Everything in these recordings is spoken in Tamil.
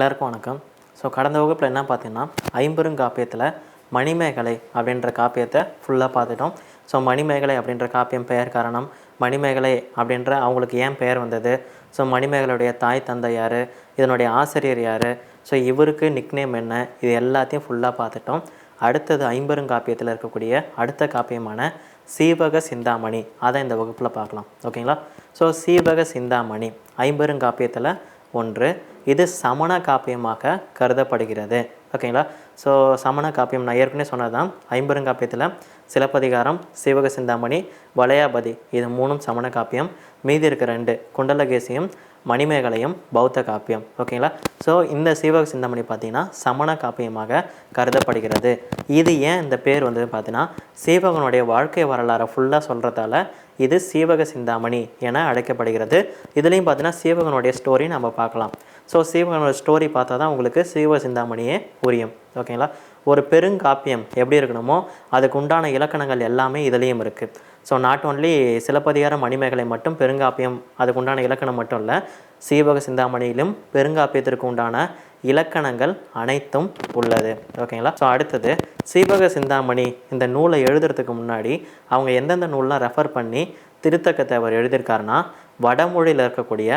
எல்லாருக்கும் வணக்கம். ஸோ கடந்த வகுப்பில் என்ன பார்த்தீங்கன்னா ஐம்பெருங்காப்பியத்தில் மணிமேகலை அப்படின்ற காப்பியத்தை ஃபுல்லாக பார்த்துட்டோம். ஸோ மணிமேகலை அப்படின்ற காப்பியம் பெயர் காரணம் மணிமேகலை அப்படின்ற அவங்களுக்கு ஏன் பெயர் வந்தது? ஸோ மணிமேகலையுடைய தாய் தந்தை யார்? இதனுடைய ஆசிரியர் யார்? ஸோ இவருக்கு நிக்நேம் என்ன? இது எல்லாத்தையும் ஃபுல்லாக பார்த்துட்டோம். அடுத்தது ஐம்பெருங்காப்பியத்தில் இருக்கக்கூடிய அடுத்த காப்பியமான சீவக சிந்தாமணி. அதை இந்த வகுப்பில் பார்க்கலாம். ஓகேங்களா? ஸோ சீவக சிந்தாமணி ஐம்பெருங்காப்பியத்தில் ஒன்று. இது சமண காப்பியமாக கருதப்படுகிறது. ஓகேங்களா ஸோ சமண காப்பியம் நான் ஏற்கனவே சொன்னதான் ஐம்பெருங்காப்பியத்தில் சிலப்பதிகாரம் சீவக சிந்தாமணி வளையாபதி இது மூணும் சமண காப்பியம். மீதி இருக்க ரெண்டு குண்டலகேசியும் மணிமேகலையும் பௌத்த காப்பியம். ஓகேங்களா ஸோ இந்த சீவக சிந்தாமணி பார்த்தீங்கன்னா சமண காப்பியமாக கருதப்படுகிறது. இது ஏன் இந்த பேர் வந்து பார்த்தீங்கன்னா சீவகனுடைய வாழ்க்கை வரலாறை ஃபுல்லாக சொல்கிறதால இது சீவக சிந்தாமணி என அழைக்கப்படுகிறது. இதுலேயும் பார்த்தீங்கன்னா சீவகனுடைய ஸ்டோரி நம்ம பார்க்கலாம். ஸோ சீவகனோட ஸ்டோரி பார்த்தா தான் உங்களுக்கு சீவக சிந்தாமணியே புரியும். ஓகேங்களா ஒரு பெருங்காப்பியம் எப்படி இருக்கணுமோ அதுக்கு உண்டான இலக்கணங்கள் எல்லாமே இதுலேயும் இருக்குது ஸோ நாட் ஓன்லி சிலப்பதிகார மணிமேகலை மட்டும் பெருங்காப்பியம் அதுக்கு உண்டான இலக்கணம் மட்டும் இல்லை சீவக சிந்தாமணியிலும் பெருங்காப்பியத்திற்கு உண்டான இலக்கணங்கள் அனைத்தும் உள்ளது. ஓகேங்களா ஸோ அடுத்தது சீவக சிந்தாமணி இந்த நூலை எழுதுறதுக்கு முன்னாடி அவங்க எந்தெந்த நூல்லாம் ரெஃபர் பண்ணி திருத்தக்கத்தை அவர் எழுதியிருக்காருன்னா வடமொழியில் இருக்கக்கூடிய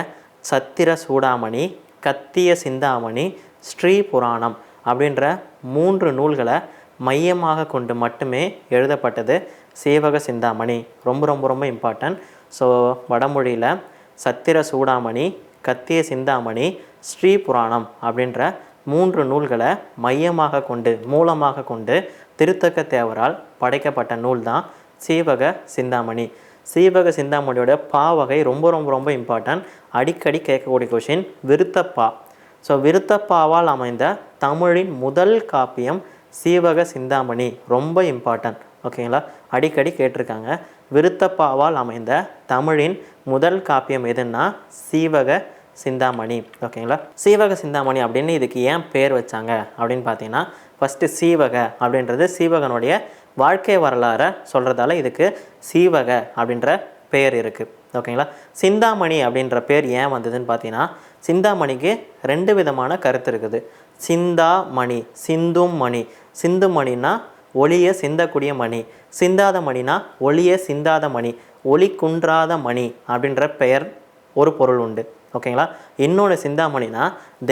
சத்திர சூடாமணி கத்திய சிந்தாமணி ஸ்ரீ புராணம் அப்படின்ற மூன்று நூல்களை மையமாக கொண்டு மட்டுமே எழுதப்பட்டது சீவக சிந்தாமணி. ரொம்ப ரொம்ப ரொம்ப இம்பார்ட்டன்ட் ஸோ வடமொழியில் சத்திர சூடாமணி கத்திய சிந்தாமணி ஸ்ரீ புராணம் அப்படின்ற மூன்று நூல்களை மையமாக கொண்டு மூலமாக கொண்டு திருத்தக்க தேவரால் படைக்கப்பட்ட நூல் தான் சீவக சிந்தாமணி. சீவக சிந்தாமணியோட பா வகை ரொம்ப ரொம்ப ரொம்ப இம்பார்ட்டன்ட் அடிக்கடி கேட்கக்கூடிய கொஷின் விருத்தப்பா. ஸோ விருத்தப்பாவால் அமைந்த தமிழின் முதல் காப்பியம் சீவக சிந்தாமணி. ரொம்ப இம்பார்ட்டன்ட் ஓகேங்களா அடிக்கடி கேட்டிருக்காங்க. விருத்தப்பாவால் அமைந்த தமிழின் முதல் காப்பியம் எதுன்னா சீவக சிந்தாமணி. ஓகேங்களா சீவக சிந்தாமணி அப்படின்னு இதுக்கு ஏன் பேர் வச்சாங்க அப்படின்னு பார்த்தீங்கன்னா ஃபஸ்ட்டு சீவக அப்படின்றது சீவகனுடைய வாழ்க்கை வரலாறை சொல்கிறதால இதுக்கு சீவக அப்படின்ற பெயர் இருக்குது ஓகேங்களா சிந்தாமணி அப்படின்ற பேர் ஏன் வந்ததுன்னு பார்த்தீங்கன்னா சிந்தாமணிக்கு ரெண்டு விதமான கருத்து இருக்குது. சிந்தாமணி சிந்தும் மணி. சிந்து மணினா ஒளியை சிந்தக்கூடிய மணி. சிந்தாத மணினா ஒளியை சிந்தாத மணி. ஒளி குன்றாத மணி அப்படின்ற பெயர் ஒரு பொருள் உண்டு. ஓகேங்களா இன்னொன்று சிந்தாமணினா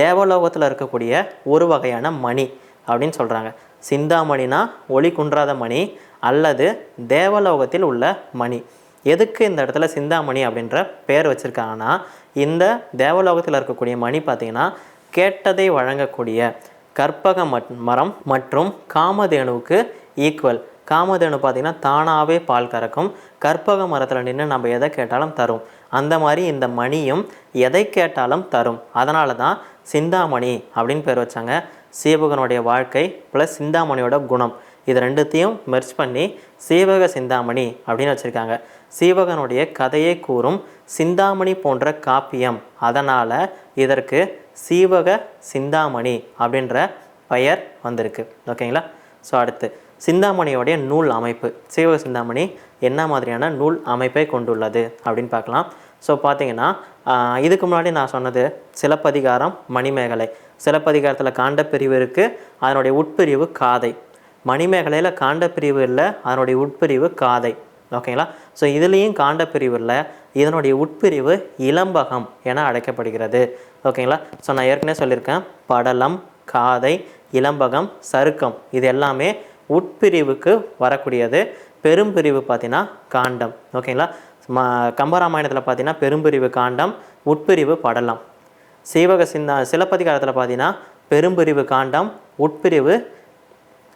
தேவலோகத்தில் இருக்கக்கூடிய ஒரு வகையான மணி அப்படின்னு சொல்கிறாங்க சிந்தாமணினா ஒளி குன்றாத மணி அல்லது தேவலோகத்தில் உள்ள மணி. எதுக்கு இந்த இடத்துல சிந்தாமணி அப்படின்ற பேர் வச்சுருக்காங்கன்னா இந்த தேவலோகத்தில் இருக்கக்கூடிய மணி பார்த்திங்கன்னா கேட்டதை வழங்கக்கூடிய கற்பக மரம் மற்றும் காமதேனுவுக்கு ஈக்குவல் காமதேனு பார்த்திங்கன்னா தானாகவே பால் கறக்கும். கற்பக மரத்தில் நின்று நம்ம எதை கேட்டாலும் தரும். அந்த மாதிரி இந்த மணியும் எதை கேட்டாலும் தரும். அதனால தான் சிந்தாமணி அப்படின்னு பேர் வச்சாங்க. சீவகனுடைய வாழ்க்கை ப்ளஸ் சிந்தாமணியோட குணம். இது ரெண்டுத்தையும் மெர்ச் பண்ணி சீவக சிந்தாமணி அப்படின்னு வச்சுருக்காங்க. சீவகனுடைய கதையை கூறும் சிந்தாமணி போன்ற காப்பியம். அதனால் இதற்கு சீவக சிந்தாமணி அப்படின்ற பெயர் வந்திருக்கு. ஓகேங்களா? ஸோ அடுத்து சிந்தாமணியோடைய நூல் அமைப்பு. சீவக சிந்தாமணி என்ன மாதிரியான நூல் அமைப்பை கொண்டுள்ளது அப்படின்னு பார்க்கலாம். ஸோ பார்த்தீங்கன்னா இதுக்கு முன்னாடி நான் சொன்னது சிலப்பதிகாரம் மணிமேகலை. சிலப்பதிகாரத்தில் காண்டப்பிரிவு இருக்குது அதனுடைய உட்பிரிவு காதை. மணிமேகலையில் காண்டப்பிரிவு இல்லை அதனுடைய உட்பிரிவு காதை. ஓகேங்களா ஸோ இதுலேயும் காண்டப்பிரிவு இல்லை இதனுடைய உட்பிரிவு இளம்பகம் என அழைக்கப்படுகிறது. ஓகேங்களா ஸோ நான் ஏற்கனவே சொல்லியிருக்கேன். படலம் காதை இளம்பகம் சருக்கம் இது எல்லாமே உட்பிரிவுக்கு வரக்கூடியது. பெரும்பிரிவு பார்த்தீங்கன்னா காண்டம். ஓகேங்களா ம கம்பராமாயணத்தில் பார்த்தீங்கன்னா பெரும்பிரிவு காண்டம் உட்பிரிவு படலம். சீவக சிந்தா சிலப்பதிகாரத்தில் பார்த்தீங்கன்னா பெரும்பிரிவு காண்டம் உட்பிரிவு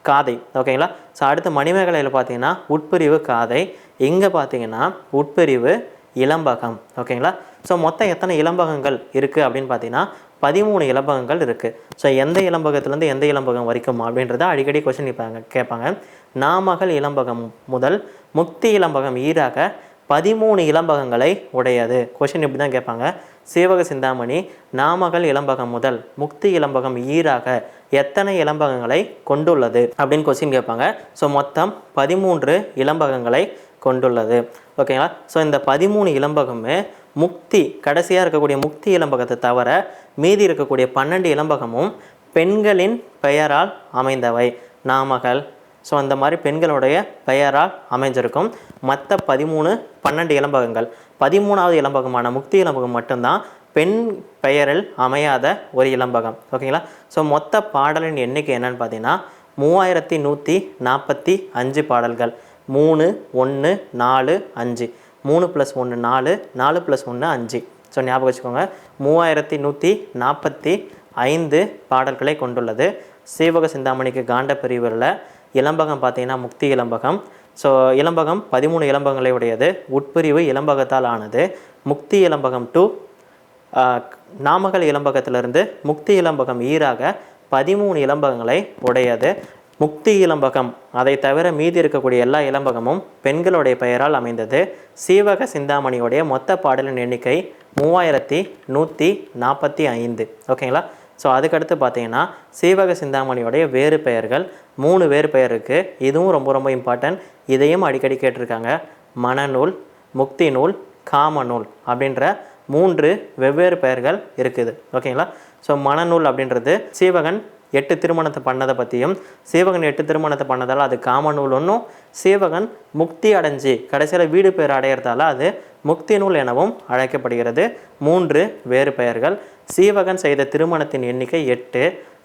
காதை. ஓகேங்களா? ஸோ அடுத்து மணிமேகலையில் பார்த்தீங்கன்னா உட்பிரிவு காதை. இங்கே பார்த்தீங்கன்னா உட்பிரிவு இளம்பகம் ஓகேங்களா? ஸோ மொத்தம் எத்தனை இளம்பகங்கள் இருக்குது அப்படின்னு பார்த்தீங்கன்னா பதிமூணு இளம்பகங்கள் இருக்குது ஸோ எந்த இளம்பகத்துலேருந்து எந்த இளம்பகம் வரைக்கும் அப்படின்றத அடிக்கடி கொஸ்டின் கேட்பாங்க கேட்பாங்க. நாமகள் இளம்பகம் முதல் முக்தி இளம்பகம் ஈராக பதிமூணு இளம்பகங்களை உடையது. கொஷின் இப்படி தான் கேட்பாங்க? சீவக சிந்தாமணி நாமகள் இளம்பகம் முதல் முக்தி இளம்பகம் ஈராக எத்தனை இளம்பகங்களை கொண்டுள்ளது? அப்படின்னு கொஸ்டின் கேட்பாங்க. ஸோ மொத்தம் பதிமூன்று இளம்பகங்களை கொண்டுள்ளது. ஓகேங்களா ஸோ இந்த பதிமூணு இளம்பகமே முக்தி கடைசியாக இருக்கக்கூடிய முக்தி இளம்பகத்தை தவிர மீதி இருக்கக்கூடிய பன்னெண்டு இளம்பகமும் பெண்களின் பெயரால் அமைந்தவை. நாமகள் ஸோ அந்த மாதிரி பெண்களுடைய பெயரால் அமைஞ்சிருக்கும். மற்ற பதிமூணு பன்னெண்டு இளம்பகங்கள். பதிமூணாவது இளம்பகமான முக்தி இளம்பகம் மட்டும்தான் பெண் பெயரில் அமையாத ஒரு இளம்பகம். ஓகேங்களா? ஸோ மொத்த பாடலின் எண்ணிக்கை என்னன்னு பார்த்தீங்கன்னா மூவாயிரத்தி நூற்றி நாற்பத்தி அஞ்சு பாடல்கள். மூணு ஒன்று நாலு அஞ்சு. மூணு ப்ளஸ் ஒன்று நாலு. நாலு ப்ளஸ் ஒன்று அஞ்சு. ஸோ ஞாபகம் வச்சுக்கோங்க. மூவாயிரத்தி நூற்றி நாற்பத்தி ஐந்து பாடல்களை கொண்டுள்ளது. சீவக சிந்தாமணிக்கு காண்ட பிரிவரில் இளம்பகம் பார்த்தீங்கன்னா முக்தி இளம்பகம் ஸோ இளம்பகம் பதிமூணு இளம்பகங்களை உடையது. உட்பிரிவு இளம்பகத்தால் ஆனது. முக்தி இளம்பகம் டூ நாமக்கல் இளம்பகத்திலிருந்து முக்தி இளம்பகம் ஈராக பதிமூணு இளம்பகங்களை உடையது. முக்தி இளம்பகம் அதை தவிர மீதி இருக்கக்கூடிய எல்லா இளம்பகமும் பெண்களுடைய பெயரால் அமைந்தது. சீவக சிந்தாமணியுடைய மொத்த பாடலின் எண்ணிக்கை மூவாயிரத்தி நூற்றி நாற்பத்தி ஐந்து. ஓகேங்களா ஸோ அதுக்கடுத்து பார்த்தீங்கன்னா சீவக சிந்தாமணியோடைய வேறு பெயர்கள் மூணு வேறு பெயர் இருக்குது இதுவும் ரொம்ப ரொம்ப இம்பார்ட்டன்ட் இதையும் அடிக்கடி கேட்டிருக்காங்க. மனநூல் முக்தி நூல் காமநூல் அப்படின்ற மூன்று வெவ்வேறு பெயர்கள் இருக்குது. ஓகேங்களா ஸோ மனநூல் அப்படின்றது சீவகன் எட்டு திருமணத்தை பண்ணதை பற்றியும் சீவகன் எட்டு திருமணத்தை பண்ணதால் அது காமநூல் ஒன்றும் சீவகன் முக்தி அடைஞ்சு கடைசியில் வீடு பேர் அடையிறதால அது முக்தி நூல் எனவும் அழைக்கப்படுகிறது. மூன்று வேறு பெயர்கள். சீவகன் செய்த திருமணத்தின் எண்ணிக்கை எட்டு.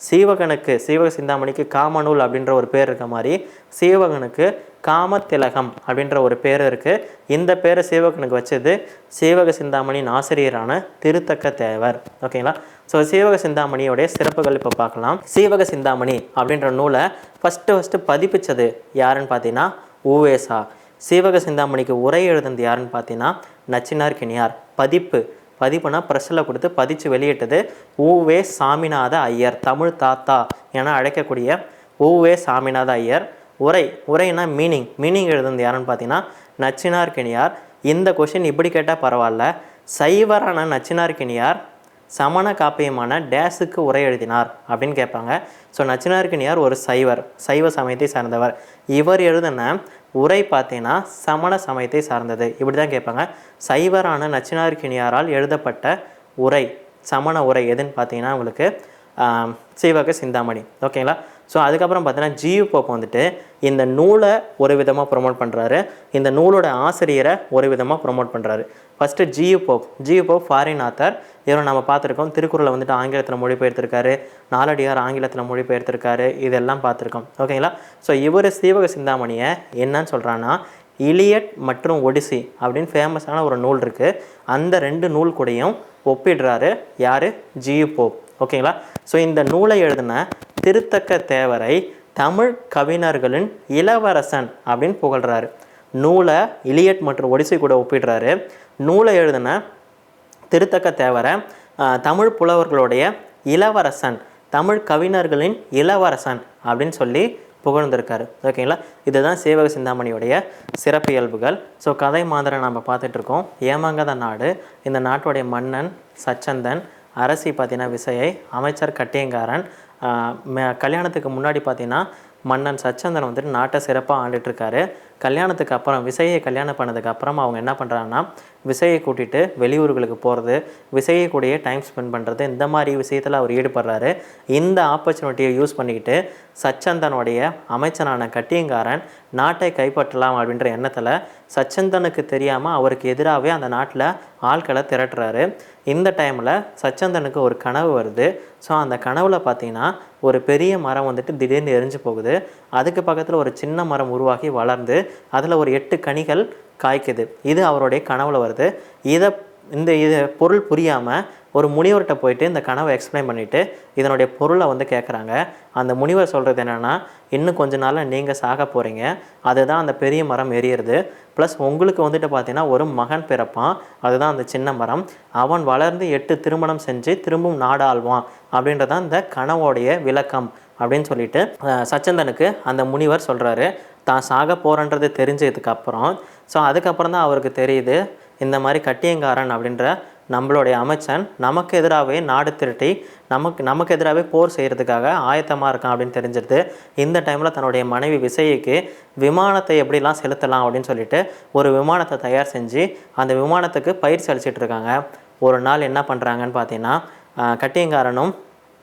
சீவகனுக்கு சீவக சிந்தாமணிக்கு காமநூல் அப்படின்ற ஒரு பேர் இருக்க மாதிரி சீவகனுக்கு காமத்திலகம் அப்படின்ற ஒரு பேர் இருக்குது இந்த பேரை சீவகனுக்கு வச்சது சீவக சிந்தாமணியின் ஆசிரியரான திருத்தக்க தேவர். ஓகேங்களா ஸோ சீவக சிந்தாமணியோடைய சிறப்புகள் இப்போ பார்க்கலாம். சீவக சிந்தாமணி அப்படின்ற நூலை ஃபஸ்ட்டு ஃபஸ்ட்டு பதிப்பிச்சது யாருன்னு பார்த்தீங்கன்னா ஊவேசா. சீவக சிந்தாமணிக்கு உரை எழுதுனது யாருன்னு பார்த்தீங்கன்னா நச்சினார் கிணியார். பதிப்பு பதிப்புனா ப்ரெஸ்ஸில் கொடுத்து பதிச்சு வெளியிட்டது ஊவே சாமிநாத ஐயர் தமிழ் தாத்தா என அழைக்கக்கூடிய ஊவே சாமிநாத ஐயர். உரை உரைனா மீனிங் மீனிங் எழுதுனது யாருன்னு பார்த்தீங்கன்னா நச்சினார் கிணியார். இந்த கொஷின் இப்படி கேட்டால் பரவாயில்ல. சைவரான நச்சினார் கிணியார் சமண காப்பியமான டேஸுக்கு உரை எழுதினார் அப்படின்னு கேட்பாங்க. ஸோ நச்சினார்கினியார் ஒரு சைவர் சைவ சமயத்தை சார்ந்தவர். இவர் எழுதின உரை பார்த்தீங்கன்னா சமண சமயத்தை சார்ந்தது. இப்படி தான் கேட்பாங்க. சைவரான நச்சினார்கினியாரால் எழுதப்பட்ட உரை சமண உரை எதுன்னு பார்த்தீங்கன்னா உங்களுக்கு ஆம், சீவக சிந்தாமணி. ஓகேங்களா? ஸோ அதுக்கப்புறம் பார்த்தீங்கன்னா ஜியு போப் வந்துட்டு இந்த நூலை ஒரு விதமாக ப்ரொமோட் பண்ணுறாரு இந்த நூலோட ஆசிரியரை ஒரு விதமாக ப்ரொமோட் பண்ணுறாரு first G U Pope G U Pope foreign author இவரை நம்ம பார்த்துருக்கோம். திருக்குறளை வந்துட்டு ஆங்கிலத்தில் மொழிபெயர்த்திருக்காரு. நாலடியார் ஆங்கிலத்தில் மொழிபெயர்த்திருக்காரு. இதெல்லாம் பார்த்துருக்கோம். ஓகேங்களா ஸோ இவர் சீவக சிந்தாமணியை என்னன்னு சொல்கிறான்னா இலியட் மற்றும் ஒடிசி அப்படின்னு ஃபேமஸான ஒரு நூல் இருக்குது அந்த ரெண்டு நூல் கூடயும் ஒப்பிடுறாரு யார்? ஜியு போப் ஓகேங்களா ஸோ இந்த நூலை எழுதின திருத்தக்க தேவரை தமிழ் கவிஞர்களின் இளவரசன் அப்படின்னு புகழ்றாரு. நூலை இலியட் மற்றும் ஒடிசை கூட ஒப்பிடுறாரு. நூலை எழுதின திருத்தக்க தேவர தமிழ் புலவர்களுடைய இளவரசன் தமிழ் கவிஞர்களின் இளவரசன் அப்படின்னு சொல்லி புகழ்ந்திருக்காரு. ஓகேங்களா இதுதான் சேவக சிந்தாமணியுடைய சிறப்பியல்புகள் ஸோ கதை மாதிரி நம்ம பார்த்துட்ருக்கோம் ஏமாங்காத ஏமாங்கத நாடு இந்த நாட்டுடைய மன்னன் சச்சந்தன் அரசி பார்த்தீங்கன்னா விசையை அமைச்சர் கட்டியங்காரன் கல்யாணத்துக்கு முன்னாடி பார்த்தீங்கன்னா மன்னன் சச்சந்தன் வந்துட்டு நாட்டை சிறப்பாக ஆண்டுட்டுருக்காரு. கல்யாணத்துக்கு அப்புறம் விசையை கல்யாணம் பண்ணதுக்கு அப்புறம் அவங்க என்ன பண்ணுறாங்கன்னா விசையை கூட்டிகிட்டு வெளியூர்களுக்கு போகிறது விசையை கூடயே டைம் ஸ்பெண்ட் பண்ணுறது இந்த மாதிரி விஷயத்தில் அவர் ஈடுபடுறாரு. இந்த ஆப்பர்ச்சுனிட்டியை யூஸ் பண்ணிக்கிட்டு சச்சந்தனுடைய அமைச்சனான கட்டியங்காரன் நாட்டை கைப்பற்றலாம் அப்படின்ற எண்ணத்தில் சச்சந்தனுக்கு தெரியாமல் அவருக்கு எதிராகவே அந்த நாட்டில் ஆட்களை திரட்டுறாரு. இந்த டைமில் சச்சந்தனுக்கு ஒரு கனவு வருது. ஸோ அந்த கனவில் பார்த்தீங்கன்னா ஒரு பெரிய மரம் வந்துட்டு திடீர்னு எரிஞ்சு போகுது. அதுக்கு பக்கத்தில் ஒரு சின்ன மரம் உருவாகி வளர்ந்து அதில் ஒரு எட்டு கனிகள் காய்க்குது. இது அவருடைய கனவில் வருது. இதை இந்த இது பொருள் புரியாமல் ஒரு முனிவர்கிட்ட போயிட்டு இந்த கனவை எக்ஸ்பிளைன் பண்ணிவிட்டு இதனுடைய பொருளை வந்து கேட்குறாங்க அந்த முனிவர் சொல்கிறது என்னென்னா இன்னும் கொஞ்ச நாளில் நீங்கள் சாக போகிறீங்க அதுதான் அந்த பெரிய மரம் எரியிறது. ப்ளஸ் உங்களுக்கு வந்துட்டு பார்த்தீங்கன்னா ஒரு மகன் பிறப்பான். அதுதான் அந்த சின்ன மரம். அவன் வளர்ந்து எட்டு திருமணம் செஞ்சு திரும்பவும் நாடாள்வான் அப்படின்றதான் இந்த கனவோடைய விளக்கம் அப்படின்னு சொல்லிட்டு சச்சந்தனுக்கு அந்த முனிவர் சொல்கிறாரு தான் சாக போகிறன்றது தெரிஞ்சதுக்கப்புறம் ஸோ அதுக்கப்புறம் தான் அவருக்கு தெரியுது இந்த மாதிரி கட்டியங்காரன் அப்படின்ற நம்மளுடைய அமைச்சன் நமக்கு எதிராகவே நாடு திரட்டி நமக்கு நமக்கு எதிராகவே போர் செய்கிறதுக்காக ஆயத்தமாக இருக்கான் அப்படின்னு தெரிஞ்சிருது. இந்த டைமில் தன்னுடைய மனைவி விசைக்கு விமானத்தை எப்படிலாம் செலுத்தலாம் அப்படின்னு சொல்லிட்டு ஒரு விமானத்தை தயார் செஞ்சு அந்த விமானத்துக்கு பயிற்சி அளிச்சிட்டு இருக்காங்க. ஒரு நாள் என்ன பண்ணுறாங்கன்னு பார்த்தீங்கன்னா கட்டியங்காரனும்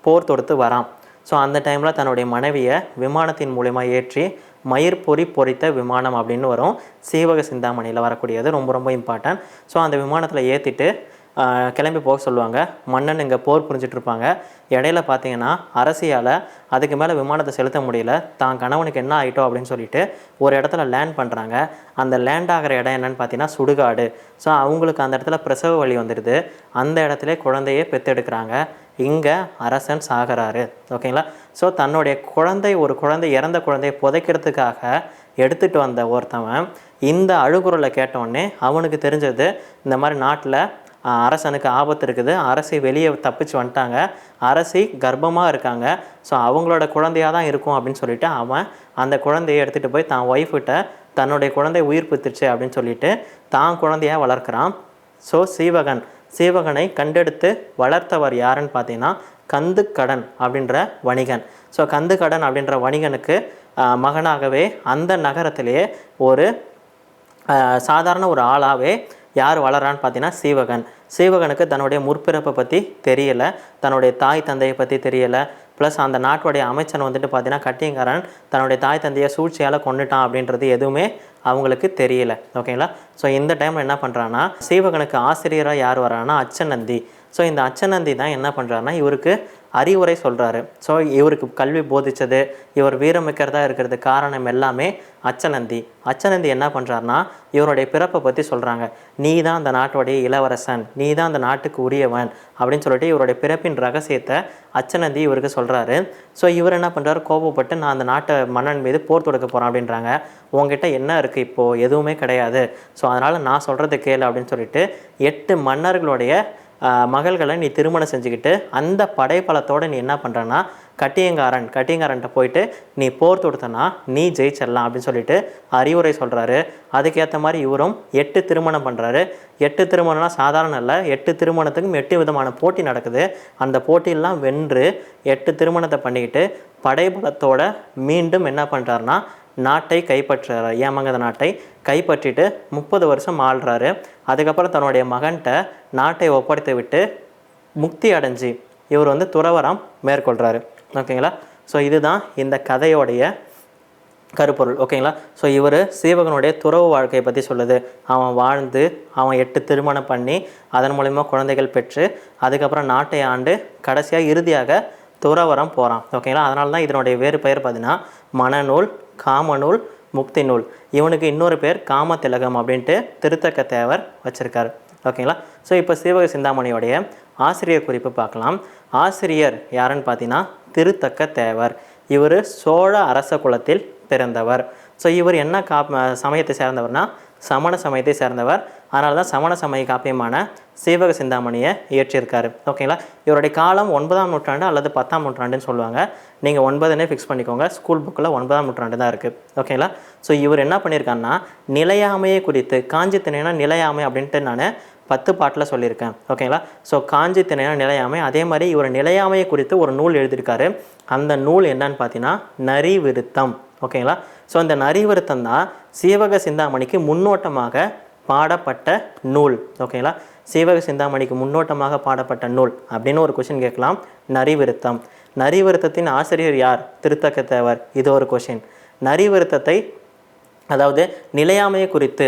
போர் தொடுத்து வரான். ஸோ அந்த டைமில் தன்னுடைய மனைவியை விமானத்தின் மூலிமா ஏற்றி மயிர் பொறி பொறித்த விமானம் அப்படின்னு வரும். சீவக சிந்தாமணியில் வரக்கூடியது ரொம்ப ரொம்ப இம்பார்ட்டன்ட் ஸோ அந்த விமானத்தில் ஏற்றிட்டு கிளம்பி போக சொல்லுவாங்க. மன்னன் இங்கே போர் புரிஞ்சிட்ருப்பாங்க இடையில பார்த்தீங்கன்னா அரசியால் அதுக்கு மேலே விமானத்தை செலுத்த முடியல. தான் கணவனுக்கு என்ன ஆகிட்டோம் அப்படின்னு சொல்லிட்டு ஒரு இடத்துல லேண்ட் பண்ணுறாங்க அந்த லேண்ட் ஆகிற இடம் என்னன்னு பார்த்தீங்கன்னா சுடுகாடு. ஸோ அவங்களுக்கு அந்த இடத்துல பிரசவ வலி வந்துடுது. அந்த இடத்துல குழந்தையே பெற்றெடுக்கிறாங்க இங்கே அரசன் சாகிறாரு. ஓகேங்களா? ஸோ தன்னுடைய குழந்தை ஒரு குழந்தை இறந்த குழந்தையை புதைக்கிறதுக்காக எடுத்துகிட்டு வந்த ஒருத்தவன் இந்த அழுகுரலை கேட்டோடனே அவனுக்கு தெரிஞ்சது இந்த மாதிரி நாட்டில் அரசனுக்கு ஆபத்து இருக்குது. அரசி வெளியே தப்பிச்சு வந்துட்டாங்க. அரசி கர்ப்பமாக இருக்காங்க. ஸோ அவங்களோட குழந்தையாக தான் இருக்கும் அப்படின்னு சொல்லிட்டு அவன் அந்த குழந்தையை எடுத்துகிட்டு போய் தான் ஒய்ஃப்கிட்ட தன்னுடைய குழந்தை உயிர் பித்துச்சு அப்படின்னு சொல்லிட்டு தான் குழந்தையாக வளர்க்குறான். ஸோ சீவகன். சீவகனை கண்டெடுத்து வளர்த்தவர் யாருன்னு பார்த்தீங்கன்னா கடன் அப்படின்ற வணிகன். ஸோ கந்து கடன் அப்படின்ற வணிகனுக்கு மகனாகவே அந்த நகரத்திலேயே ஒரு சாதாரண ஒரு ஆளாகவே யார் வளரான்னு பார்த்தீங்கன்னா சீவகன். சீவகனுக்கு தன்னுடைய முற்பிறப்பை பற்றி தெரியலை. தன்னுடைய தாய் தந்தையை பற்றி தெரியலை. ப்ளஸ் அந்த நாட்டுடைய அமைச்சன் வந்துட்டு பார்த்தீங்கன்னா கட்டியங்காரன் தன்னுடைய தாய் தந்தையை சூழ்ச்சியால் கொண்டுட்டான் அப்படின்றது எதுவுமே அவங்களுக்கு தெரியல. ஓகேங்களா ஸோ இந்த டைமில் என்ன பண்ணுறான்னா சீவகனுக்கு ஆசிரியராக யார் வரான்னா அச்சநந்தி. ஸோ இந்த அச்சநந்தி தான் என்ன பண்ணுறாருன்னா இவருக்கு அறிவுரை சொல்கிறாரு ஸோ இவருக்கு கல்வி போதித்தது இவர் வீரமிக்கிறதா இருக்கிறது காரணம் எல்லாமே அச்சநந்தி. அச்சநந்தி என்ன பண்ணுறாருனா இவருடைய பிறப்பை பற்றி சொல்கிறாங்க நீ தான் அந்த நாட்டுடைய இளவரசன் நீ தான் அந்த நாட்டுக்கு உரியவன் அப்படின்னு சொல்லிட்டு இவருடைய பிறப்பின் ரகசியத்தை அச்சநந்தி இவருக்கு சொல்கிறாரு ஸோ இவர் என்ன பண்ணுறாரு கோபப்பட்டு நான் அந்த நாட்டை மன்னன் மீது போர் தொடுக்க போகிறேன் அப்படின்றாங்க. உங்ககிட்ட என்ன இருக்குது இப்போது எதுவுமே கிடையாது. ஸோ அதனால் நான் சொல்கிறது கேளு அப்படின்னு சொல்லிட்டு எட்டு மன்னர்களுடைய மகள்களை நீ திருமணம் செஞ்சுக்கிட்டு அந்த படைப்பலத்தோடு நீ என்ன பண்ணுறன்னா கட்டியங்காரன் கட்டியங்காரன்ட்ட போயிட்டு நீ போர் தொடுத்தனா நீ ஜெயிச்சிடலாம் அப்படின்னு சொல்லிட்டு அறிவுரை சொல்கிறாரு அதுக்கேற்ற மாதிரி இவரும் எட்டு திருமணம் பண்ணுறாரு எட்டு திருமணம்னா சாதாரண இல்லை எட்டு திருமணத்துக்கும் எட்டு விதமான போட்டி நடக்குது. அந்த போட்டியெல்லாம் வென்று எட்டு திருமணத்தை பண்ணிக்கிட்டு படைபலத்தோட மீண்டும் என்ன பண்ணுறாருனா நாட்டை கைப்பற்றுறாரு. ஏமங்கத நாட்டை கைப்பற்றிட்டு முப்பது வருஷம் ஆள்றாரு. அதுக்கப்புறம் தன்னுடைய மகன்கிட்ட நாட்டை ஒப்படைத்து விட்டு முக்தி அடைஞ்சு இவர் வந்து துறவரம் மேற்கொள்கிறாரு ஓகேங்களா ஸோ இதுதான் இந்த கதையோடைய கருப்பொருள். ஓகேங்களா ஸோ இவர் சீவகனுடைய துறவு வாழ்க்கையை பற்றி சொல்லுது. அவன் வாழ்ந்து அவன் எட்டு திருமணம் பண்ணி அதன் மூலிமா குழந்தைகள் பெற்று அதுக்கப்புறம் நாட்டை ஆண்டு கடைசியாக இறுதியாக துறவரம் போகிறான் ஓகேங்களா அதனால தான் இதனுடைய வேறு பெயர் பார்த்தீங்கன்னா மனநூல் காமநூல் முக்தி நூல் இவனுக்கு இன்னொரு பேர் காமத்திலகம் அப்படின்ட்டு திருத்தக்க தேவர் வச்சுருக்காரு. ஓகேங்களா? ஸோ இப்போ சிவக சிந்தாமணியோடைய ஆசிரியர் குறிப்பு பார்க்கலாம். ஆசிரியர் யாருன்னு பார்த்தீங்கன்னா திருத்தக்க தேவர். இவர் சோழ அரச குலத்தில் பிறந்தவர். ஸோ இவர் என்ன கா சமயத்தை சேர்ந்தவர்னா சமண சமயத்தை சேர்ந்தவர். அதனால தான் சமண சமய காப்பியமான சீவக சிந்தாமணியை இயற்றியிருக்காரு. ஓகேங்களா? இவருடைய காலம் ஒன்பதாம் நூற்றாண்டு அல்லது பத்தாம் நூற்றாண்டுன்னு சொல்லுவாங்க. நீங்கள் ஒன்பதுன்னே ஃபிக்ஸ் பண்ணிக்கோங்க. ஸ்கூல் புக்கில் ஒன்பதாம் நூற்றாண்டு தான் இருக்குது ஓகேங்களா? ஸோ இவர் என்ன பண்ணியிருக்காருன்னா நிலையாமையை குறித்து காஞ்சி திணைனா நிலையாமை அப்படின்ட்டு நான் பத்து பாட்டில் சொல்லியிருக்கேன். ஓகேங்களா? ஸோ காஞ்சி திணைனா நிலையாமை அதே மாதிரி இவர் நிலையாமையை குறித்து ஒரு நூல் எழுதியிருக்காரு. அந்த நூல் என்னன்னு பார்த்தீங்கன்னா நரி விருத்தம். ஓகேங்களா? ஸோ அந்த நரி விருத்தம் தான் சீவக சிந்தாமணிக்கு முன்னோட்டமாக பாடப்பட்ட நூல் ஓகேங்களா சீவக சிந்தாமணிக்கு முன்னோட்டமாக பாடப்பட்ட நூல் அப்படின்னு ஒரு கொஷின் கேட்கலாம். நரிவிருத்தம். நரிவிருத்தத்தின் ஆசிரியர் யார்? திருத்தக்க தேவர் இது ஒரு கொஷின் நரிவிருத்தத்தை அதாவது நிலையாமையை குறித்து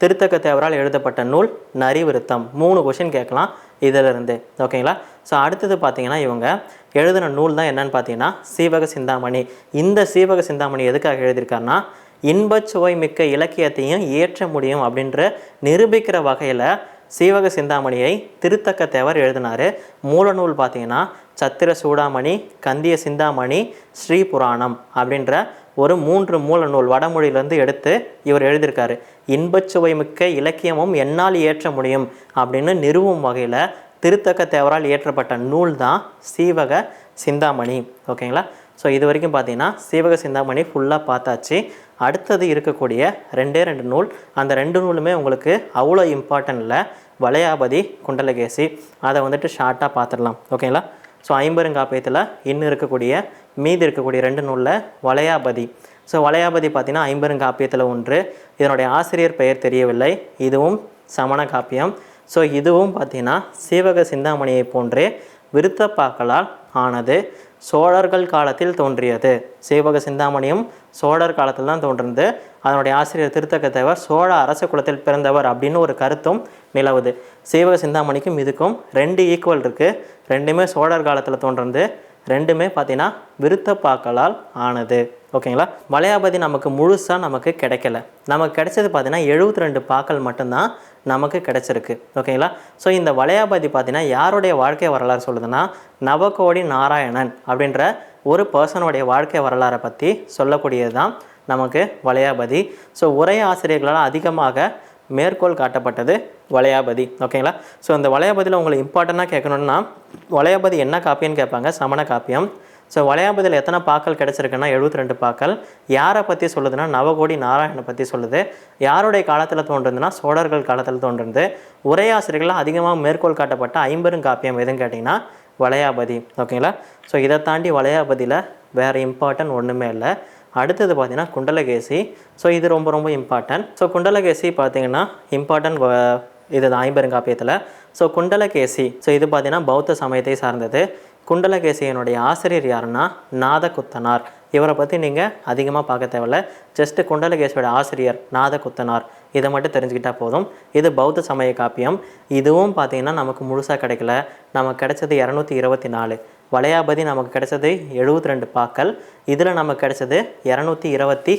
திருத்தக்க தேவரால் எழுதப்பட்ட நூல் நரிவிருத்தம். மூணு கொஷின் கேட்கலாம் இதிலிருந்து ஓகேங்களா ஸோ அடுத்தது பார்த்தீங்கன்னா இவங்க எழுதின நூல் தான் என்னன்னு பார்த்தீங்கன்னா சீவக சிந்தாமணி. இந்த சீவக சிந்தாமணி எதுக்காக எழுதியிருக்காருன்னா இன்பச் சுவை மிக்க இலக்கியத்தையும் இயற்ற முடியும் அப்படின்ற நிரூபிக்கிற வகையில் சீவக சிந்தாமணியை திருத்தக்க தேவர் எழுதினார். மூலநூல் பார்த்தீங்கன்னா சத்திர சூடாமணி கந்திய சிந்தாமணி ஸ்ரீ புராணம் அப்படின்ற ஒரு மூன்று மூல நூல் வடமொழியிலேருந்து எடுத்து இவர் எழுதியிருக்காரு. இன்பச்சுவை மிக்க இலக்கியமும் என்னால் இயற்ற முடியும் அப்படின்னு நிறுவும் வகையில் திருத்தக்க தேவரால் இயற்றப்பட்ட நூல் தான் சீவக சிந்தாமணி. ஓகேங்களா? ஸோ இது வரைக்கும் பார்த்தீங்கன்னா சீவக சிந்தாமணி ஃபுல்லாக பார்த்தாச்சு. அடுத்தது இருக்கக்கூடிய ரெண்டே ரெண்டு நூல். அந்த ரெண்டு நூலுமே உங்களுக்கு அவ்வளோ இம்பார்ட்டன்ட் இல்லை வளையாபதி குண்டலகேசி அதை வந்துட்டு ஷார்ட்டாக பார்த்துடலாம். ஓகேங்களா ஸோ ஐம்பெருங்காப்பியத்தில் இன்னும் இருக்கக்கூடிய மீதி இருக்கக்கூடிய ரெண்டு நூலில் வளையாபதி. ஸோ வளையாபதி பார்த்தீங்கன்னா ஐம்பெருங்காப்பியத்தில் ஒன்று. இதனுடைய ஆசிரியர் பெயர் தெரியவில்லை. இதுவும் சமண காப்பியம் ஸோ இதுவும் பார்த்தீங்கன்னா சீவக சிந்தாமணியை போன்றே விருத்தப்பாக்களால் ஆனது. சோழர்கள் காலத்தில் தோன்றியது. சீவக சிந்தாமணியும் சோழர் காலத்தில் தான் தோன்றிருந்து அதனுடைய ஆசிரியர் திருத்தக்க தேவர் சோழ அரச குலத்தில் பிறந்தவர் அப்படின்னு ஒரு கருத்தும் நிலவுது. சீவக சிந்தாமணிக்கும் இதுக்கும் ரெண்டு ஈக்குவல் இருக்குது ரெண்டுமே சோழர் காலத்தில் தோன்றிருந்து ரெண்டுமே பார்த்தீங்கன்னா விருத்தப்பாக்களால் ஆனது. ஓகேங்களா? வளையாபதி நமக்கு முழுசாக நமக்கு கிடைக்கல. நமக்கு கிடைச்சது பார்த்தீங்கன்னா எழுபத்தி ரெண்டு பாக்கள் மட்டும்தான் நமக்கு கிடைச்சிருக்கு. ஓகேங்களா? ஸோ இந்த வளையாபதி பார்த்தீங்கன்னா யாருடைய வாழ்க்கை வரலாறு சொல்லுதுன்னா நவகோடி நாராயணன் அப்படின்ற ஒரு பர்சனுடைய வாழ்க்கை வரலாறை பற்றி சொல்லக்கூடியது தான் நமக்கு வளையாபதி ஸோ உரை ஆசிரியர்களால் அதிகமாக மேற்கோள் காட்டப்பட்டது வளையாபதி ஓகேங்களா? ஸோ இந்த வளையாபதியில் உங்களுக்கு இம்பார்ட்டண்ட்டாக கேட்கணுன்னா வளையாபதி என்ன காப்பியன்னு கேட்பாங்க? சமண காப்பியம். ஸோ வளையாபதியில் எத்தனை பாக்கள் கிடச்சிருக்குன்னா எழுபத்தி ரெண்டு பாக்கள். யாரை பற்றி சொல்லுதுன்னா நவகோடி நாராயணனை பற்றி சொல்லுது. யாருடைய காலத்தில் தோன்றுதுன்னா சோழர்கள் காலத்தில் தோன்றுது. உரையாசிரியர்களாக அதிகமாக மேற்கோள் காட்டப்பட்ட ஐம்பெரும் காப்பியம் எதுன்னு கேட்டிங்கன்னா வளையாபதி. ஓகேங்களா? ஸோ இதை தாண்டி வளையாபதியில் வேறு இம்பார்ட்டன்ட் ஒன்றுமே இல்லை. அடுத்தது பார்த்தீங்கன்னா குண்டலகேசி. ஸோ இது ரொம்ப ரொம்ப இம்பார்ட்டன்ட் ஸோ குண்டலகேசி பார்த்தீங்கன்னா இம்பார்ட்டன்ட் இது ஐம்பெருங்காப்பியத்தில் ஸோ குண்டலகேசி ஸோ இது பார்த்தீங்கன்னா பௌத்த சமயத்தை சார்ந்தது. குண்டலகேசியனுடைய ஆசிரியர் யாருன்னா நாதகுத்தனார் இவரை பற்றி நீங்கள் அதிகமாக பார்க்க தேவையில்ல. ஜஸ்ட்டு குண்டலகேசியோட ஆசிரியர் நாதகுத்தனார் இதை மட்டும் தெரிஞ்சுக்கிட்டால் போதும். இது பௌத்த சமய காப்பியம். இதுவும் பார்த்தீங்கன்னா நமக்கு முழுசாக கிடைக்கல. நமக்கு கிடைச்சது இரநூத்தி இருபத்தி நாலு. வளையாபதி நமக்கு கிடைச்சது எழுபத்தி ரெண்டு பாக்கள். இதில் நமக்கு கிடைச்சது இரநூத்தி இருபத்தி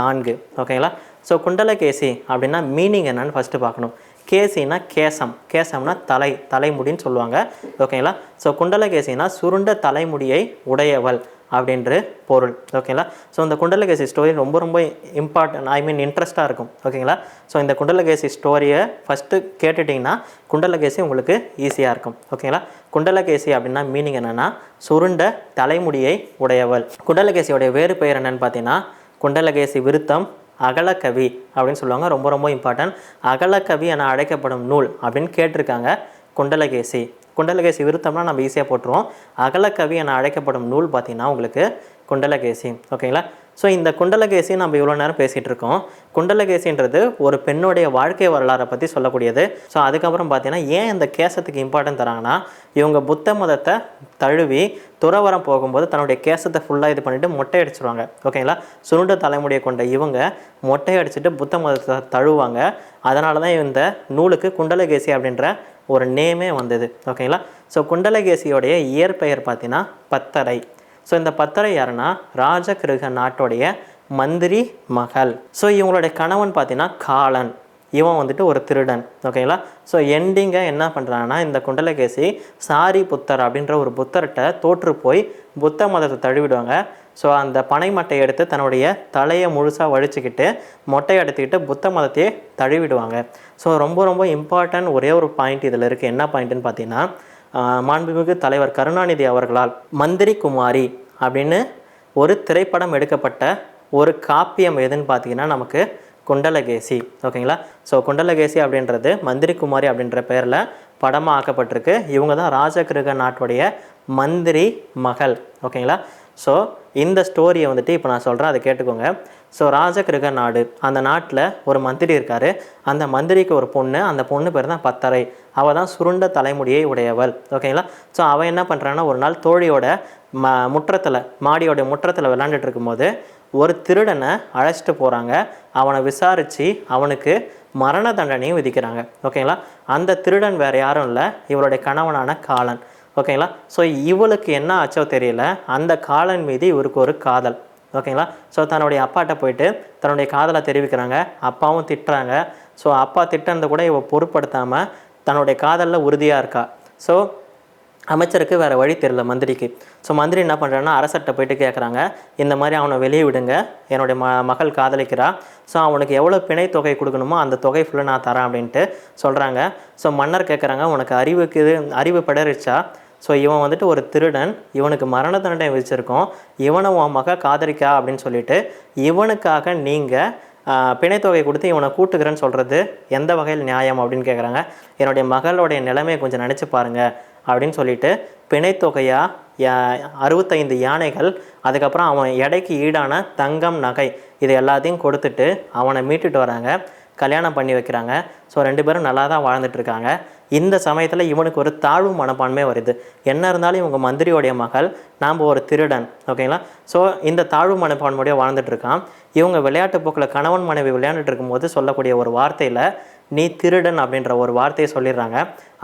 நான்கு. ஓகேங்களா ஸோ குண்டலகேசி அப்படின்னா மீனிங் என்னன்னு ஃபஸ்ட்டு பார்க்கணும். கேசினா கேசம் கேசம்னா தலை தலைமுடின்னு சொல்லுவாங்க. ஓகேங்களா ஸோ குண்டலகேசினா சுருண்ட தலைமுடியை உடையவள் அப்படின்ற பொருள். ஓகேங்களா ஸோ இந்த குண்டலகேசி ஸ்டோரி ரொம்ப ரொம்ப இம்பார்ட்டன்ட் ஐ மீன் இன்ட்ரெஸ்ட்டாக இருக்கும். ஓகேங்களா ஸோ இந்த குண்டலகேசி ஸ்டோரியை ஃபஸ்ட்டு கேட்டுட்டிங்கன்னா குண்டலகேசி உங்களுக்கு ஈஸியாக இருக்கும். ஓகேங்களா குண்டலகேசி அப்படின்னா மீனிங் என்னென்னா சுருண்ட தலைமுடியை உடையவள். குண்டலகேசியோடைய வேறு பெயர் என்னென்னு பார்த்தீங்கன்னா குண்டலகேசி விருத்தம் அகலக்கவி அப்படின்னு சொல்லுவாங்க. ரொம்ப ரொம்ப இம்பார்ட்டன்ட் அகலக்கவி என அழைக்கப்படும் நூல் அப்படின்னு கேட்டிருக்காங்க குண்டலகேசி. குண்டலகேசி விருத்தம்னா நம்ம ஈஸியாக போட்டுருவோம். அகலக்கவி என அழைக்கப்படும் நூல் பார்த்திங்கன்னா உங்களுக்கு குண்டலகேசி. ஓகேங்களா ஸோ இந்த குண்டலகேசி நம்ம இவ்வளோ நேரம் பேசிகிட்டு இருக்கோம். குண்டலகேசின்றது ஒரு பெண்ணுடைய வாழ்க்கை வரலாறை பற்றி சொல்லக்கூடியது. ஸோ அதுக்கப்புறம் பார்த்தீங்கன்னா ஏன் இந்த கேசத்துக்கு இம்பார்ட்டன்ட் தராங்கன்னா இவங்க புத்த மதத்தை தழுவி துறவரம் போகும்போது தன்னுடைய கேசத்தை ஃபுல்லாக இது பண்ணிவிட்டு மொட்டை அடிச்சிருவாங்க. ஓகேங்களா சுருண்ட தலைமுடியை கொண்ட இவங்க மொட்டை அடிச்சுட்டு புத்த மதத்தை தழுவாங்க அதனால தான் இந்த நூலுக்கு குண்டலகேசி அப்படின்ற ஒரு நேமே வந்தது. ஓகேங்களா ஸோ குண்டலகேசியோடைய இயற்பெயர் பார்த்தீங்கன்னா பத்தரை. ஸோ இந்த பத்தரை யாருன்னா? ராஜகிருக நாட்டுடைய மந்திரி மகள். ஸோ இவங்களுடைய கணவன் பார்த்தீங்கன்னா காலன். இவன் வந்துட்டு ஒரு திருடன். ஓகேங்களா ஸோ எண்டிங்கை என்ன பண்ணுறாங்கன்னா இந்த குண்டலகேசி சாரி புத்தர் அப்படின்ற ஒரு புத்தர்கிட்ட தோற்று போய் புத்த மதத்தை தழுவிடுவாங்க. ஸோ அந்த பனை மட்டையை எடுத்து தன்னுடைய தலையை முழுசாக வழிச்சிக்கிட்டு மொட்டையை எடுத்துக்கிட்டு புத்த மதத்தையே தழுவிடுவாங்க. ஸோ ரொம்ப ரொம்ப இம்பார்ட்டன்ட் ஒரே ஒரு பாயிண்ட் இதில் இருக்குது என்ன பாயிண்ட்டுன்னு பார்த்தீங்கன்னா மாண்புமிகு தலைவர் கருணாநிதி அவர்களால் மந்திரி குமாரி அப்படின்னு ஒரு திரைப்படம் எடுக்கப்பட்ட ஒரு காப்பியம் எதுன்னு பார்த்தீங்கன்னா நமக்கு குண்டலகேசி ஓகேங்களா? ஸோ குண்டலகேசி அப்படின்றது மந்திரி குமாரி அப்படின்ற பேரில் படமாக ஆக்கப்பட்டிருக்கு. இவங்க தான் ராஜகிருக நாட்டுடைய மந்திரி மகள் ஓகேங்களா? ஸோ இந்த ஸ்டோரியை வந்துட்டு இப்போ நான் சொல்கிறேன் அதை கேட்டுக்கோங்க. ஸோ ராஜகிருக நாடு. அந்த நாட்டில் ஒரு மந்திரி இருக்கார். அந்த மந்திரிக்கு ஒரு பொண்ணு. அந்த பொண்ணு பேர் தான் பத்தரை. அவள் தான் சுருண்ட தலைமுடியை உடையவள். ஓகேங்களா ஸோ அவள் என்ன பண்ணுறான்னா ஒரு நாள் தோழியோட ம முற்றத்தில் மாடியோட முற்றத்தில் விளாண்டுட்டு இருக்கும்போது ஒரு திருடனை அழைச்சிட்டு போகிறாங்க அவனை விசாரித்து அவனுக்கு மரண தண்டனையும் விதிக்கிறாங்க. ஓகேங்களா அந்த திருடன் வேறு யாரும் இல்லை. இவருடைய கணவனான காலன். ஓகேங்களா? ஸோ இவளுக்கு என்ன ஆச்சோ தெரியல. அந்த காலன் மீது இவருக்கு ஒரு காதல். ஓகேங்களா? ஸோ தன்னுடைய அப்பாட்ட போயிட்டு தன்னுடைய காதலை தெரிவிக்கிறாங்க. அப்பாவும் திட்டுறாங்க. ஸோ அப்பா திட்டினது கூட இவ பொருட்படுத்தாமல் தன்னுடைய காதலில் உறுதியாக இருக்கா? ஸோ அமைச்சருக்கு வேறு வழி தெரியல மந்திரிக்கு. ஸோ மந்திரி என்ன பண்ணுறான்னா அரசர்கிட்ட போயிட்டு கேட்குறாங்க இந்த மாதிரி அவனை வெளியே விடுங்க. என்னுடைய ம மகள் காதலிக்கிறா. ஸோ அவனுக்கு எவ்வளோ பிணை தொகை கொடுக்கணுமோ அந்த தொகை ஃபுல்லாக நான் தரேன் அப்படின்ட்டு சொல்கிறாங்க ஸோ மன்னர் கேட்குறாங்க உனக்கு அறிவுக்கு இது அறிவு படரிச்சா? ஸோ இவன் வந்துட்டு ஒரு திருடன். இவனுக்கு மரண தண்டனை விதிச்சிருக்கோம். இவனை உன் மக காதலிக்கா அப்படின்னு சொல்லிட்டு இவனுக்காக நீங்கள் பிணைத்தொகை கொடுத்து இவனை கூட்டுக்கிறேன்னு சொல்கிறது எந்த வகையில் நியாயம் அப்படின்னு கேட்குறாங்க என்னுடைய மகளுடைய நிலைமையை கொஞ்சம் நினச்சி பாருங்க அப்படின்னு சொல்லிட்டு பிணைத்தொகையாக அறுபத்தைந்து யானைகள் அதுக்கப்புறம் அவன் எடைக்கு ஈடான தங்கம் நகை இது எல்லாத்தையும் கொடுத்துட்டு அவனை மீட்டுட்டு வராங்க. கல்யாணம் பண்ணி வைக்கிறாங்க. ஸோ ரெண்டு பேரும் நல்லா தான் வாழ்ந்துட்டுருக்காங்க இந்த சமயத்தில் இவனுக்கு ஒரு தாழ்வு மனப்பான்மை வருது. என்ன இருந்தாலும் இவங்க மந்திரியோடைய மகள் நாம் ஒரு திருடன் ஓகேங்களா ஸோ இந்த தாழ்வு மனப்பான்மையோடைய வாழ்ந்துட்டு இருக்கான். இவங்க விளையாட்டு போக்கில் கணவன் மனைவி விளையாண்டுட்டு இருக்கும்போது சொல்லக்கூடிய ஒரு வார்த்தையில் நீ திருடன் அப்படின்ற ஒரு வார்த்தையை சொல்லிடுறாங்க.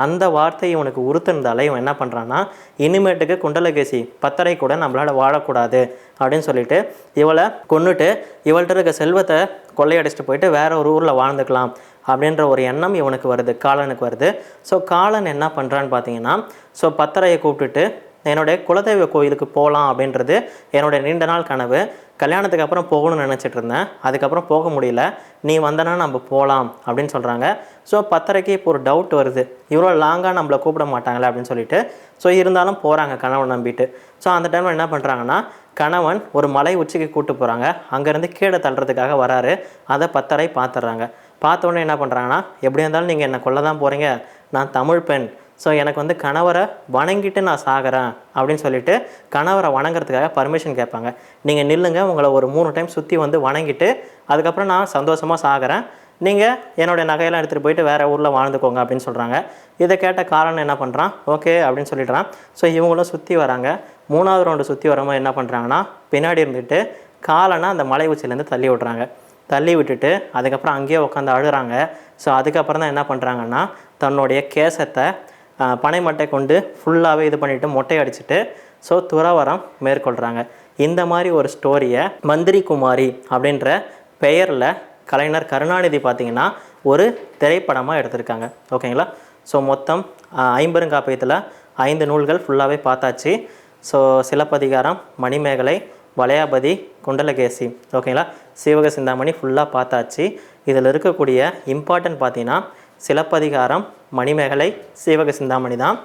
அந்த வார்த்தை இவனுக்கு உறுத்திருந்தால இவன் என்ன பண்ணுறான்னா இனிமேட்டுக்கு குண்டலகேசி பத்தரை கூட நம்மளால் வாழக்கூடாது அப்படின்னு சொல்லிட்டு இவளை கொண்டுட்டு இவள்கிட்ட இருக்க செல்வத்தை கொள்ளையடிச்சிட்டு போயிட்டு வேற ஒரு ஊரில் வாழ்ந்துக்கலாம். அப்படின்ற ஒரு எண்ணம் இவனுக்கு வருது காலனுக்கு வருது. ஸோ காலன் என்ன பண்ணுறான்னு பார்த்தீங்கன்னா ஸோ பத்தரையை கூப்பிட்டுட்டு என்னுடைய குலதெய்வ கோயிலுக்கு போகலாம் அப்படின்றது என்னுடைய நீண்ட நாள் கனவு. கல்யாணத்துக்கு அப்புறம் போகணும்னு நினச்சிட்டு இருந்தேன். அதுக்கப்புறம் போக முடியல. நீ வந்தனா நம்ம போகலாம் அப்படின்னு சொல்கிறாங்க ஸோ பத்தரைக்கு இப்போ ஒரு டவுட் வருது. இவ்வளோ லாங்காக நம்மளை கூப்பிட மாட்டாங்களே அப்படின்னு சொல்லிட்டு ஸோ இருந்தாலும் போகிறாங்க கணவன் நம்பிட்டு. ஸோ அந்த டைமில் என்ன பண்ணுறாங்கன்னா கணவன் ஒரு மலை உச்சிக்கு கூப்பிட்டு போகிறாங்க அங்கேருந்து கீழே தள்ளுறதுக்காக வராரு. அதை பத்தரை பார்த்துட்றாங்க. பார்த்த உடனே என்ன பண்ணுறாங்கன்னா எப்படி இருந்தாலும் நீங்கள் என்னை கொல்ல தான் போகிறீங்க நான் தமிழ் பெண். ஸோ எனக்கு வந்து கணவரை வணங்கிட்டு நான் சாகிறேன். அப்படின்னு சொல்லிட்டு கணவரை வணங்குறதுக்காக பர்மிஷன் கேட்பாங்க. நீங்கள் நில்லுங்க. உங்களை ஒரு மூணு டைம் சுற்றி வந்து வணங்கிட்டு அதுக்கப்புறம் நான் சந்தோஷமாக சாகிறேன். நீங்கள் என்னுடைய நகையெல்லாம் எடுத்துகிட்டு போயிட்டு வேறு ஊரில் வாழ்ந்துக்கோங்க. அப்படின்னு சொல்கிறாங்க இதை கேட்ட காரணம் என்ன பண்ணுறான் ஓகே. அப்படின்னு சொல்லிடுறான். ஸோ இவங்களும் சுற்றி வராங்க. மூணாவது ரவுண்டு சுற்றி வரும்போது என்ன பண்ணுறாங்கன்னா பின்னாடி இருந்துட்டு காலனை அந்த மலை உச்சிலேருந்து தள்ளி விட்றாங்க. தள்ளி விட்டுட்டு அதுக்கப்புறம் அங்கேயே உட்காந்து அழுகிறாங்க ஸோ அதுக்கப்புறம் தான் என்ன பண்ணுறாங்கன்னா தன்னுடைய கேசத்தை பனைமட்டை கொண்டு ஃபுல்லாகவே இது பண்ணிவிட்டு மொட்டை அடிச்சுட்டு ஸோ துறவரம் மேற்கொள்கிறாங்க இந்த மாதிரி ஒரு ஸ்டோரியை மந்திரி குமாரி அப்படின்ற பெயரில் கலைஞர் கருணாநிதி பார்த்திங்கன்னா ஒரு திரைப்படமாக எடுத்திருக்காங்க. ஓகேங்களா? ஸோ மொத்தம் ஆஹ், ஐம்பெருங்காப்பியத்தில் ஐந்து நூல்கள் ஃபுல்லாகவே பார்த்தாச்சு. ஸோ சிலப்பதிகாரம் மணிமேகலை வளையாபதி குண்டலகேசி. ஓகேங்களா? சீவக சிந்தாமணி ஃபுல்லாக பார்த்தாச்சு. இதில் இருக்கக்கூடிய இம்பார்ட்டன்ட் பார்த்தீங்கன்னா சிலப்பதிகாரம் மணிமேகலை சீவக சிந்தாமணி தான்.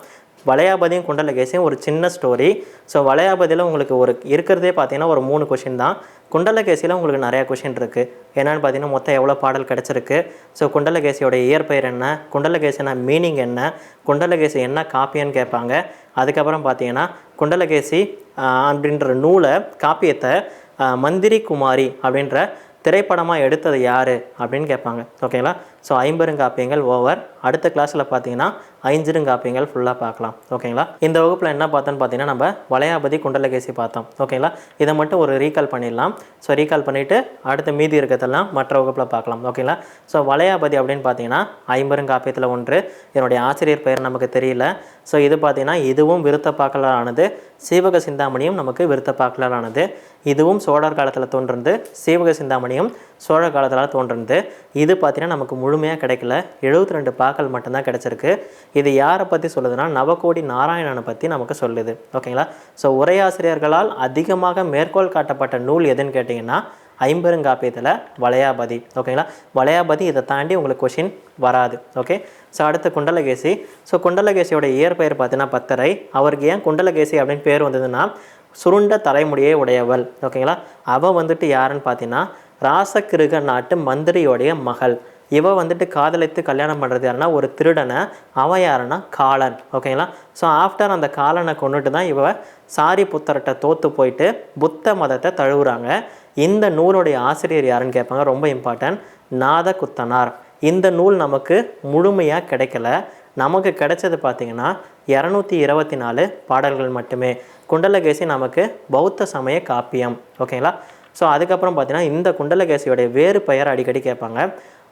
வளையாபதியும் குண்டலகேசியும் ஒரு சின்ன ஸ்டோரி ஸோ வளையாபதியில் உங்களுக்கு ஒரு இருக்கிறதே பார்த்தீங்கன்னா ஒரு மூணு கொஷின் தான். குண்டலகேசியில் உங்களுக்கு நிறையா கொஷின் இருக்குது என்னென்னு பார்த்தீங்கன்னா மொத்தம் எவ்வளோ பாடல் கிடச்சிருக்கு? ஸோ குண்டலகேசியோட இயற்பெயர் என்ன? குண்டலகேசினா மீனிங் என்ன? குண்டலகேசி என்ன காப்பியன்னு கேட்பாங்க. அதுக்கப்புறம் பார்த்தீங்கன்னா குண்டலகேசி அப்படின்ற நூலை காப்பியத்தை மந்திரி குமாரி அப்படின்ற திரைப்படமாக எடுத்தது யார்? அப்படின்னு கேட்பாங்க. ஓகேங்களா ஸோ ஐம்பெருங்காப்பியங்கள் ஓவர் அடுத்த கிளாஸில் பார்த்தீங்கன்னா ஐஞ்சிருங்காப்பியங்கள் ஃபுல்லாக பார்க்கலாம் ஓகேங்களா இந்த வகுப்பில் என்ன பார்த்தோன்னு பார்த்தீங்கன்னா நம்ம வளையாபதி குண்டலகேசி பார்த்தோம். ஓகேங்களா இதை மட்டும் ஒரு ரீகால் பண்ணிடலாம். ஸோ ரீகால் பண்ணிவிட்டு அடுத்த மீதி இருக்கிறதெல்லாம் மற்ற வகுப்பில் பார்க்கலாம் ஓகேங்களா ஸோ வளையாபதி அப்படின்னு பார்த்தீங்கன்னா ஐம்பெருங்காப்பியத்தில் ஒன்று. என்னுடைய ஆசிரியர் பெயர் நமக்கு தெரியல. ஸோ இது பார்த்தீங்கன்னா இதுவும் விருத்த விருத்தப்பாக்கலானது சீவக சிந்தாமணியும் நமக்கு விருத்த விருத்தப்பாக்கலானது இதுவும் சோழர் காலத்தில் தோன்றுறது சீவக சிந்தாமணியும் சோழர் காலத்தில் தோன்றுறது இது பார்த்தீங்கன்னா நமக்கு முழுமையாக கிடைக்கல. எழுபத்தி ரெண்டு பாக்கள் மட்டும்தான் கிடச்சிருக்கு. இது யாரை பற்றி சொல்லுதுன்னா நவகோடி நாராயணனை பற்றி நமக்கு சொல்லுது. ஓகேங்களா? ஸோ உரையாசிரியர்களால் அதிகமாக மேற்கோள் காட்டப்பட்ட நூல் எதுன்னு கேட்டிங்கன்னா ஐம்பெருங்காப்பியத்தில் வளையாபதி. ஓகேங்களா? வளையாபதி இதை தாண்டி உங்களுக்கு கொஷின் வராது. ஓகே? ஸோ அடுத்து குண்டலகேசி. ஸோ குண்டலகேசியோட இயற்பெயர் பார்த்தீங்கன்னா பத்தரை. அவருக்கு ஏன் குண்டலகேசி அப்படின்னு பேர் வந்ததுன்னா சுருண்ட தலைமுடியை உடையவள். ஓகேங்களா? அவள் வந்துட்டு யாருன்னு பார்த்தீங்கன்னா ராசகிருக நாட்டு மந்திரியோடைய மகள். இவ வந்துட்டு காதலித்து கல்யாணம் பண்ணுறது யாருன்னா ஒரு திருடனை அவன் யாருன்னா காலன். ஓகேங்களா? ஸோ ஆஃப்டர் அந்த காலனை கொண்டுட்டு தான் இவ சாரி புத்தர்கிட்ட தோற்று போயிட்டு புத்த மதத்தை தழுவுறாங்க. இந்த நூலுடைய ஆசிரியர் யாருன்னு கேட்பாங்க ரொம்ப இம்பார்ட்டன்ட் நாத குத்தனார் இந்த நூல் நமக்கு முழுமையாக கிடைக்கல. நமக்கு கிடைச்சது பார்த்திங்கன்னா இரநூத்தி இருபத்தி நாலு பாடல்கள் மட்டுமே. குண்டலகேசி நமக்கு பௌத்த சமய காப்பியம். ஓகேங்களா? ஸோ அதுக்கப்புறம் பார்த்தீங்கன்னா இந்த குண்டலகேசியோடைய வேறு பெயர் அடிக்கடி கேட்பாங்க.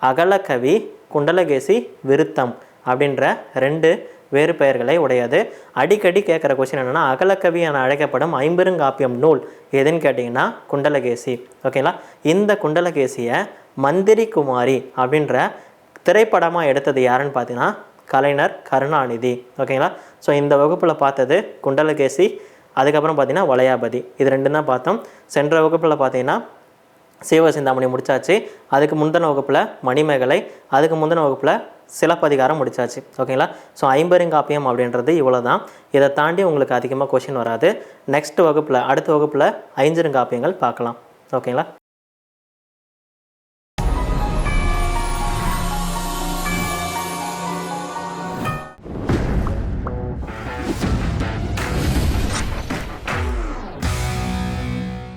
அகலகவி குண்டலகேசி விருத்தம் அப்படின்ற ரெண்டு வேறு பெயர்களை உடையது. அடிக்கடி கேட்குற கொஸ்டின் என்னென்னா அகலக்கவி என அழைக்கப்படும் ஐம்பெருங்காப்பியம் நூல் எதுன்னு கேட்டிங்கன்னா குண்டலகேசி. ஓகேங்களா இந்த குண்டலகேசியை மந்திரி குமாரி அப்படின்ற திரைப்படமாக எடுத்தது யாருன்னு பார்த்தீங்கன்னா கலைஞர் கருணாநிதி. ஓகேங்களா ஸோ இந்த வகுப்பில் பார்த்தது குண்டலகேசி அதுக்கப்புறம் பார்த்தீங்கன்னா வளையாபதி. இது ரெண்டும் தான் பார்த்தோம். சென்ற வகுப்பில் பார்த்தீங்கன்னா சிவசிந்தாமணி முடிச்சாச்சு. அதுக்கு முந்தின வகுப்பில் மணிமேகலை அதுக்கு முந்தின வகுப்பில் சிலப்பதிகாரம் முடிச்சாச்சு. ஓகேங்களா? ஸோ ஐம்பெருங்காப்பியம் அப்படின்றது இவ்வளோ தான் இதை தாண்டி உங்களுக்கு அதிகமாக கொஷின் வராது. நெக்ஸ்ட் வகுப்பில் அடுத்த வகுப்பில் ஐஞ்சிருங்காப்பியங்கள் பார்க்கலாம். ஓகேங்களா?